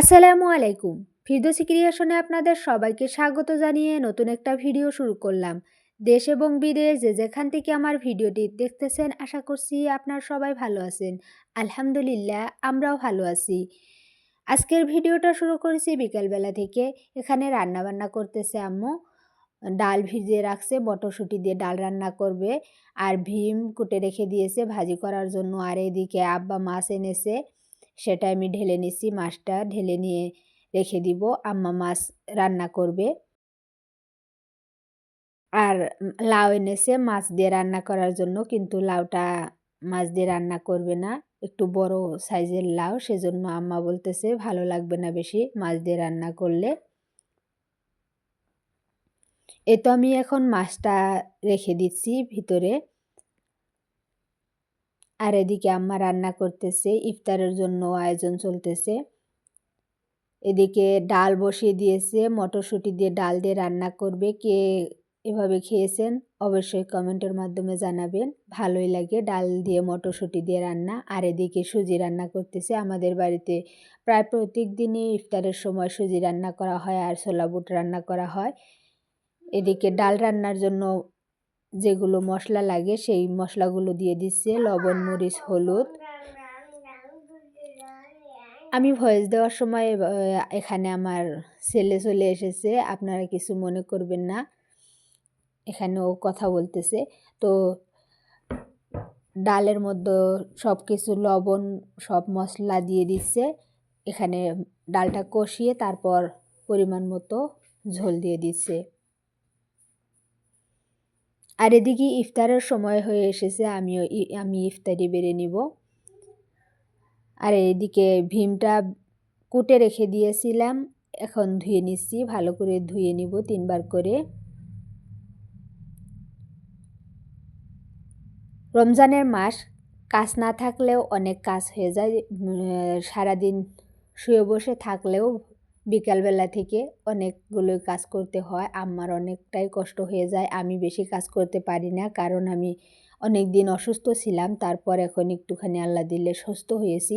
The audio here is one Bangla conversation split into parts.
আসসালামু আলাইকুম। ফিরদোসি ক্রিয়েশনে আপনাদের সবাইকে স্বাগত জানিয়ে নতুন একটা ভিডিও শুরু করলাম। দেশ এবং বিদেশ যে যেখান থেকে আমার ভিডিওটি দেখতেছেন, আশা করছি আপনার সবাই ভালো আছেন। আলহামদুলিল্লাহ, আমরাও ভালো আছি। আজকের ভিডিওটা শুরু করেছি বিকালবেলা থেকে। এখানে রান্না বান্না করতেছে আম্মু। ডাল ভিজিয়ে রাখছে, মটরশুঁটি দিয়ে ডাল রান্না করবে। আর ভীম কুটে রেখে দিয়েছে ভাজি করার জন্য। আর এদিকে আব্বা মাছ এনেছে। সেটা আমি ঢেলে নিছি, মাছটা ঢেলে নিয়ে রেখে দিব, আম্মা মাছ রান্না করবে। আর লাউ এনেছে, মাছ দিয়ে রান্না করার জন্য, কিন্তু লাউটা মাছ দিয়ে রান্না করবে না। একটু বড় সাইজের লাউ, সেজন্য আম্মা বলতেছে, ভালো লাগবে না বেশি মাছ দিয়ে রান্না করলে। এ তো আমি এখন মাছটা রেখে দিচ্ছি ভিতরে। আর এদিকে আম্মা রান্না করতেছে, ইফতারের জন্য আয়োজন চলতেছে। এদিকে ডাল বসিয়ে দিয়েছে, মটরশুঁটি দিয়ে ডাল দিয়ে রান্না করবে। কে এভাবে খেয়েছেন অবশ্যই কমেন্টের মাধ্যমে জানাবেন। ভালোই লাগে ডাল দিয়ে মটরশুঁটি দিয়ে রান্না। আর এদিকে সুজি রান্না করতেছে। আমাদের বাড়িতে প্রায় প্রত্যেক দিনই ইফতারের সময় সুজি রান্না করা হয় আর ছোলা বুট রান্না করা হয়। এদিকে ডাল রান্নার জন্য যেগুলো মশলা লাগে সেই মশলাগুলো দিয়ে দিচ্ছে, লবণ, মরিচ, হলুদ। আমি ভয়েস দেওয়ার সময় এখানে আমার ছেলে চলে এসেছে, আপনারা কিছু মনে করবেন না। এখানে ও কথা বলতেছে। তো ডালের মধ্যে সব কিছু লবণ, সব মশলা দিয়ে দিচ্ছে। এখানে ডালটা কষিয়ে তারপর পরিমাণ মতো ঝোল দিয়ে দিচ্ছে। আর এদিকে ইফতারের সময় হয়ে এসেছে, আমিও আমি ইফতারি বেড়ে নিব। আর এদিকে ভীমটা কুটে রেখে দিয়েছিলাম, এখন ধুয়ে নিচ্ছি, ভালো করে ধুয়ে নিব তিনবার করে। রমজানের মাস, কাজ না থাকলেও অনেক কাজ হয়ে যায় সারাদিন শুয়ে বসে থাকলেও বিকালবেলা থেকে অনেকগুলো কাজ করতে হয়। আমার অনেকটাই কষ্ট হয়ে যায়। আমি বেশি কাজ করতে পারি না, কারণ আমি অনেক দিন অসুস্থ ছিলাম। তারপর এখন একটুখানি আল্লাহ দিলে সুস্থ হয়েছি।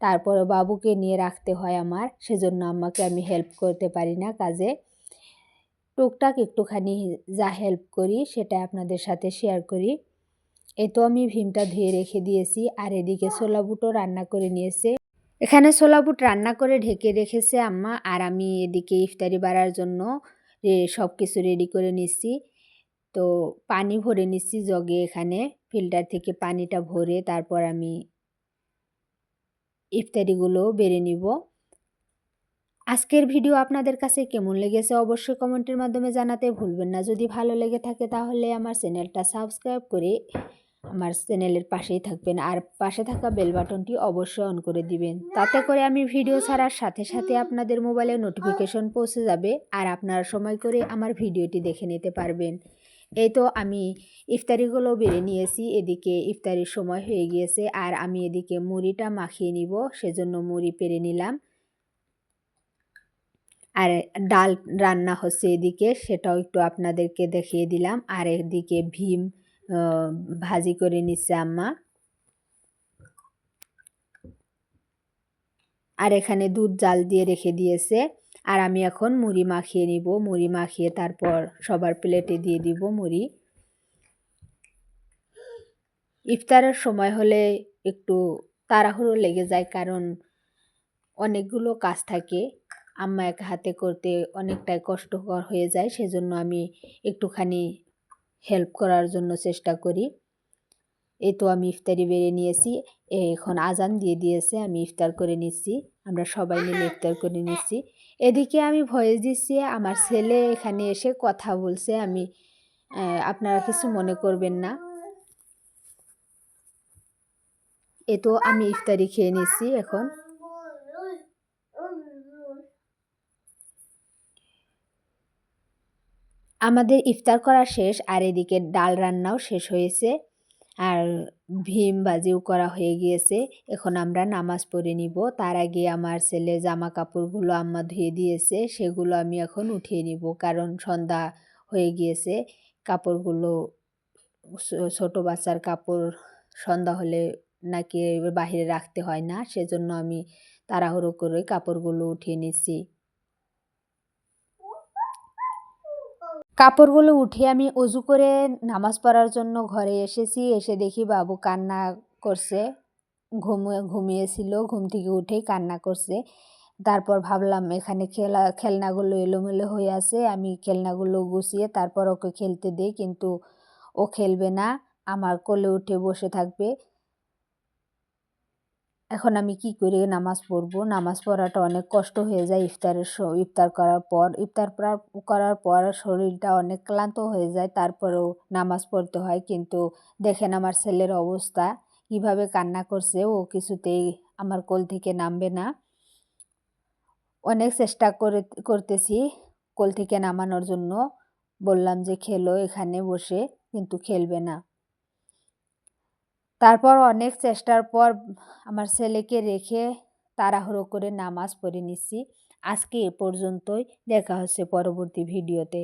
তারপরে বাবুকে নিয়ে রাখতে হয় আমার। সেজন্য আমাকে আমি হেল্প করতে পারি না কাজে। টুকটাক একটুখানি যা হেল্প করি, সেটা আপনাদের সাথে শেয়ার করি। এ তো আমি ভীমটা ধুয়ে রেখে দিয়েছি। আর এদিকে ছোলা বুটো রান্না করে নিয়েছে। এখানে ছোলা বুট রান্না করে ঢেকে রেখেছে আম্মা, আর আমি এদিকে ইফতারি বাড়ার জন্য সব কিছু রেডি করে নিচ্ছি। তো পানি ভরে নিচ্ছি জগে এখানে ফিল্টার থেকে পানিটা ভরে তারপর আমি ইফতারিগুলো বেড়ে নিব। আজকের ভিডিও আপনাদের কাছে কেমন লেগেছে অবশ্যই কমেন্টের মাধ্যমে জানাতে ভুলবেন না। যদি ভালো লেগে থাকে তাহলে আমার চ্যানেলটা সাবস্ক্রাইব করে আমার চ্যানেলের পাশেই থাকবেন। আর পাশে থাকা বেল বাটনটি অবশ্যই অন করে দিবেন। তাতে করে আমি ভিডিও ছাড়ার সাথে সাথে আপনাদের মোবাইলে নোটিফিকেশন পৌঁছে যাবে আর আপনারা সময় করে আমার ভিডিওটি দেখে নিতে পারবেন। এই তো আমি ইফতারিগুলো বেড়ে নিয়েছি। এদিকে ইফতারির সময় হয়ে গিয়েছে আর আমি এদিকে মুড়িটা মাখিয়ে নিব, সেজন্য মুড়ি পেরে নিলাম। আর ডাল রান্না হচ্ছে এদিকে, সেটাও একটু আপনাদেরকে দেখিয়ে দিলাম। আর এদিকে ভীম ভাজি করে নিচ্ছে আম্মা। আর এখানে দুধ জাল দিয়ে রেখে দিয়েছে। আর আমি এখন মুড়ি মাখিয়ে নিব। মুড়ি মাখিয়ে তারপর সবার প্লেটে দিয়ে দিব মুড়ি। ইফতারের সময় হলে একটু তাড়াহুড়ো লেগে যায় কারণ অনেকগুলো কাজ থাকে। আম্মা এক হাতে করতে অনেকটাই কষ্টকর হয়ে যায়। সেজন্য আমি একটুখানি হেল্প করার জন্য চেষ্টা করি। এই তো আমি ইফতারি বেড়ে নিয়েছি এখন আজান দিয়ে দিয়েছে, আমি ইফতার করে নিচ্ছি, আমরা সবাই মিলে ইফতার করে নিচ্ছি। এদিকে আমি ভয়েস দিচ্ছি, আমার ছেলে এখানে এসে কথা বলছে, আমি আপনারা কিছু মনে করবেন না। এ তো আমি ইফতারি খেয়ে নিচ্ছি এখন। আমাদের ইফতার করা শেষ, আর এদিকে ডাল রান্নাও শেষ হয়েছে, আর ভীম বাজিও করা হয়ে গিয়েছে। এখন আমরা নামাজ পড়ে নিব। তার আগে আমার ছেলে জামা কাপড়গুলো আম্মা ধুয়ে দিয়েছে, সেগুলো আমি এখন উঠিয়ে নিব, কারণ সন্ধ্যা হয়ে গিয়েছে। কাপড়গুলো ছোট বাচ্চার কাপড় সন্ধ্যা হলে নাকি বাহিরে রাখতে হয় না, সেজন্য আমি তাড়াহুড়ো করে কাপড়গুলো উঠিয়ে নিচ্ছি। কাপড়গুলো উঠে আমি অজু করে নামাজ পড়ার জন্য ঘরে এসেছি, এসে দেখি বাবু কান্না করছে। ঘুমিয়ে ঘুমিয়েছিল, ঘুম থেকে উঠেই কান্না করছে। তারপর ভাবলাম এখানে খেলা, খেলনাগুলো এলোমেলো হয়ে আছে, আমি খেলনাগুলো গুছিয়ে তারপর ওকে খেলতে দিই, কিন্তু ও খেলবে না, আমার কোলে উঠে বসে থাকবে। এখন আমি কি করি? নামাজ পড়ব। নামাজ পড়াটা অনেক কষ্ট হয়ে যায় ইফতারের ইফতার করার পর। ইফতার করার পর শরীরটা অনেক ক্লান্ত হয়ে যায়, তারপরেও নামাজ পড়তে হয়। কিন্তু দেখেন আমার ছেলের অবস্থা, কীভাবে কান্না করছে, ও কিছুতেই আমার কোল থেকে নামবে না। অনেক চেষ্টা করে, করতেছি কোল থেকে নামানোর জন্য। বললাম যে, খেলো এখানে বসে। কিন্তু খেলবে না। তারপর অনেক চেষ্টার পর আমার ছেলেকে রেখে তাড়াহুড়ো করে নামাজ পড়ে নিচ্ছি। আজকে এ পর্যন্তই। দেখা হচ্ছে পরবর্তী ভিডিওতে।